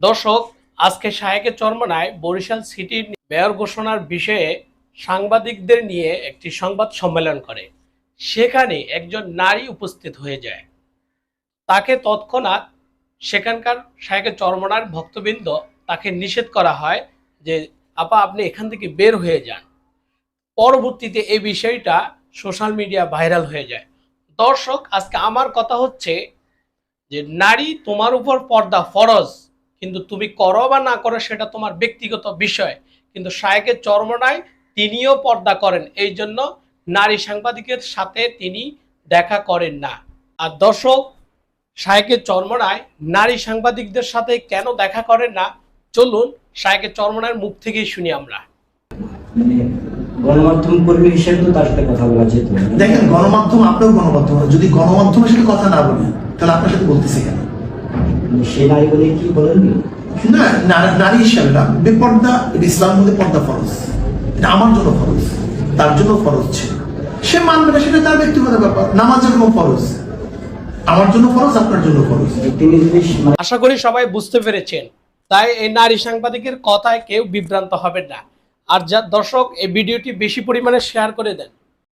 দর্শক, আজকে শাহেকে চরমনায় বরিশাল সিটির মেয়র ঘোষণার বিষয়ে সাংবাদিকদের নিয়ে একটি সংবাদ সম্মেলন করে। সেখানে একজন নারী উপস্থিত হয়ে যায়। তাকে তৎক্ষণাৎ সেখানকার শাহেকে চরমনার ভক্তবৃন্দ তাকে নিষেধ করা হয় যে, আপা, আপনি এখান থেকে বের হয়ে যান। পরবর্তীতে এই বিষয়টা সোশ্যাল মিডিয়া ভাইরাল হয়ে যায়। দর্শক, আজকে আমার কথা হচ্ছে যে, নারী তোমার উপর পর্দা ফরজ। কিন্তু তুমি করো বা না করো সেটা তোমার ব্যক্তিগত বিষয়। কিন্তু শায়েকের চরমনায় তিনিও পর্দা করেন। এই জন্য নারী সাংবাদিকের সাথে তিনি দেখা করেন না। আর দর্শক শায়েকের চরমনায় নারী সাংবাদিকদের সাথে কেন দেখা করেন না? চলুন শায়েকের চরমনার মুখ থেকেই শুনি আমরা। মানে গণমাধ্যম কর্মী হিসেবে তো তার সাথে কথা বলা যেত দেখেন গণমাধ্যম আপনার গণমাধ্যম যদি গণমাধ্যমের সাথে কথা না বলি তাহলে আপনার সাথে বলতেছি কেন? সে নারী বলে কি বলেননি? না নারী হিসাবে না। বেপর্দা ইসলাম মধ্যে পর্দা ফরজ। এটা আমার জন্য ফরজ। তার জন্য ফরজ ছিল। সে মানবে না সেটা তার ব্যক্তিগত ব্যাপার। নামাজ যেরকম ফরজ। আমার জন্য ফরজ আপনার জন্য ফরজ। যে তিনি যদি মানে আশা করি সবাই বুঝতে পেরেছেন। তাই এই নারী সাংবাদিকের কথায় কেউ বিভ্রান্ত হবেন না। আর যা দর্শক এই ভিডিওটি বেশি পরিমাণে শেয়ার করে দেন।